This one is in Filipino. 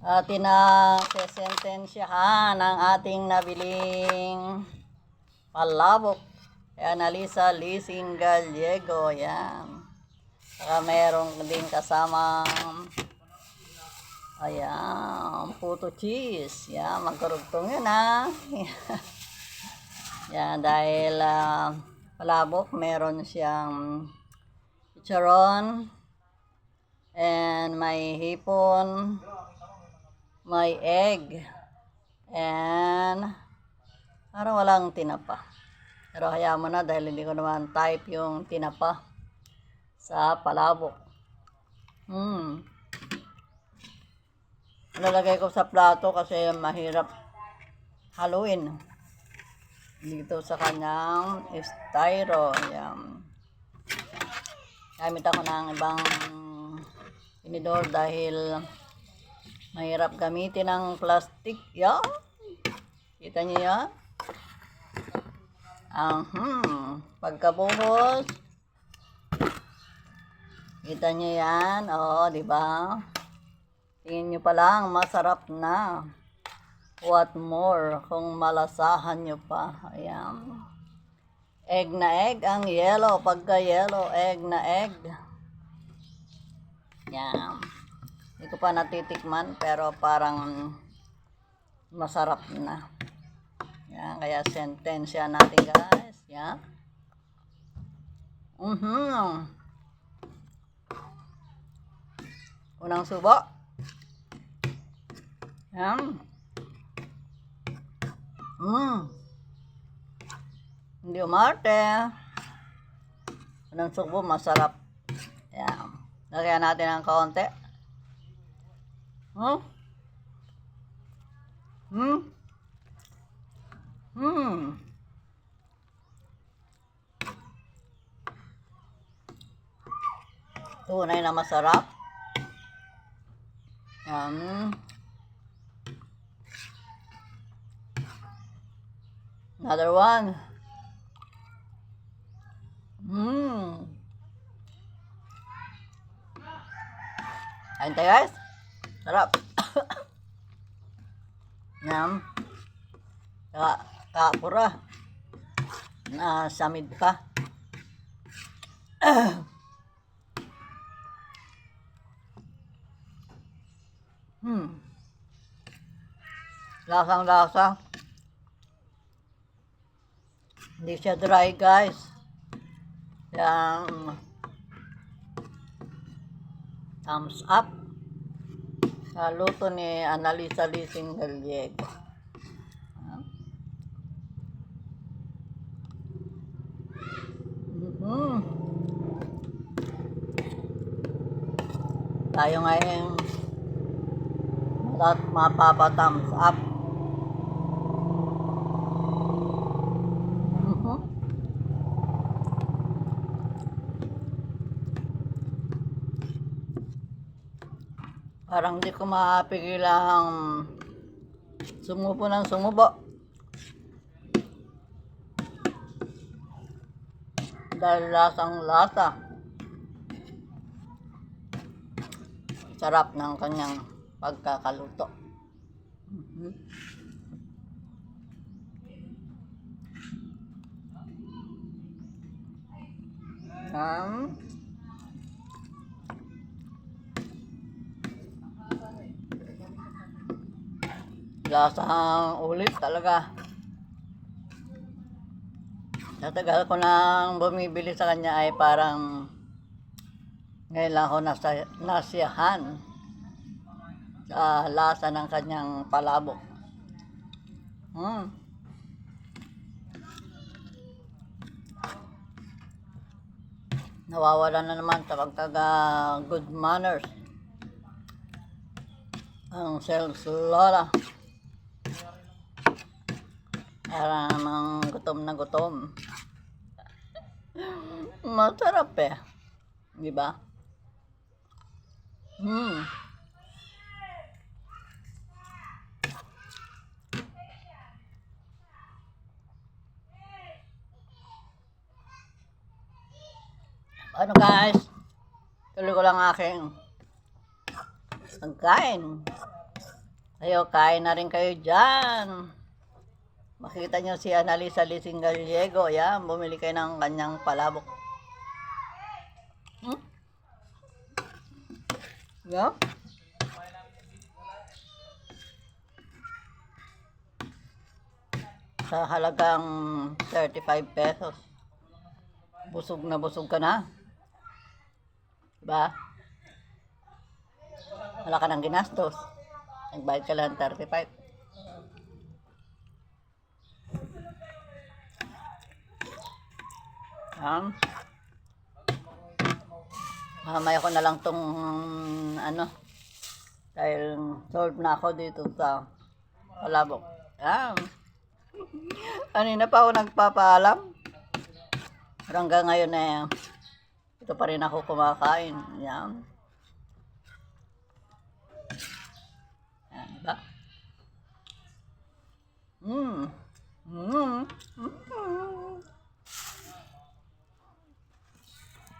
atin na sesentensyahan ang ating nabiling palabok. Kay Analisa Lising Gallego. Yan. Saka meron din kasamang ayan, puto cheese. Yan, magkarugtong yun ha. Yan, dahil ah, palabok, meron siyang chicharon, and may hipon, may egg, and parang walang tinapa. Pero hayaan mo na dahil hindi ko naman type yung tinapa sa palabok. Hmm. Nalagay ko sa plato kasi mahirap haluin dito sa kanyang styro. Yan. Gamit ako ng ibang tinidor dahil mahirap gamitin ng plastic. Yan. Kita niyo yan? Ang hmm, pagkabuhos. Kita niyo yan? Oo, di ba? Tingin niyo pa lang, masarap na. What more kung malasahan nyo pa. Ayan. Egg na egg ang yellow. Pagka yellow, egg na egg. Yan. Hindi ko pa natitikman pero parang masarap na. Yan. Kaya sentensya natin guys. Yan. Mhm. Unang subo. Yan. Mm. Hindi umarte. Unang subo, masarap. Yan. Lagyan natin ng kaunti. Huh? Hmm? Hmm. Tunay na masarap. Yan. Another one. Mmm. Ayun tayo guys. Sarap. Yum. Ka kapura. Na samid pa. hmm. Lasang lasa. Hindi siya dry, guys. Yang thumbs up sa luto ni Analisa Lising Gallego. Mhm. Tayo ngayon at mapapa thumbs up. Parang di ko mapigilang sumubo ng sumubo. Dahil lasang lasa. Sarap ng kanyang pagkakaluto. Mhm. Um, lasang ulit talaga. Natagal ko nang bumibili sa kanya ay parang ngayon lang ako nasa, nasiyahan sa lasa ng kanyang palabok. Hmm. Nawawala na naman sa pagkaga good manners. Ang sales lola. Para namang gutom na gutom. Masarap eh. Di ba? Hmm. Ano guys? Tuloy ko lang aking pagkain. Ayo, kain na rin kayo dyan. Makita nyo si Annalisa Lising Gallego. Yan, bumili kayo ng kanyang palabok. Hmm? Yeah? Sa halagang 35 pesos. Busog na busog ka na. Diba? Wala ka ng ginastos. Nagbayad ka lang 35. Um, mamaya ko na lang tong ano dahil solve na ako dito sa Palabok. Yan. Kanina pa ako nagpapaalam. Pero hanggang ngayon eh, ito pa rin ako kumakain. Yan.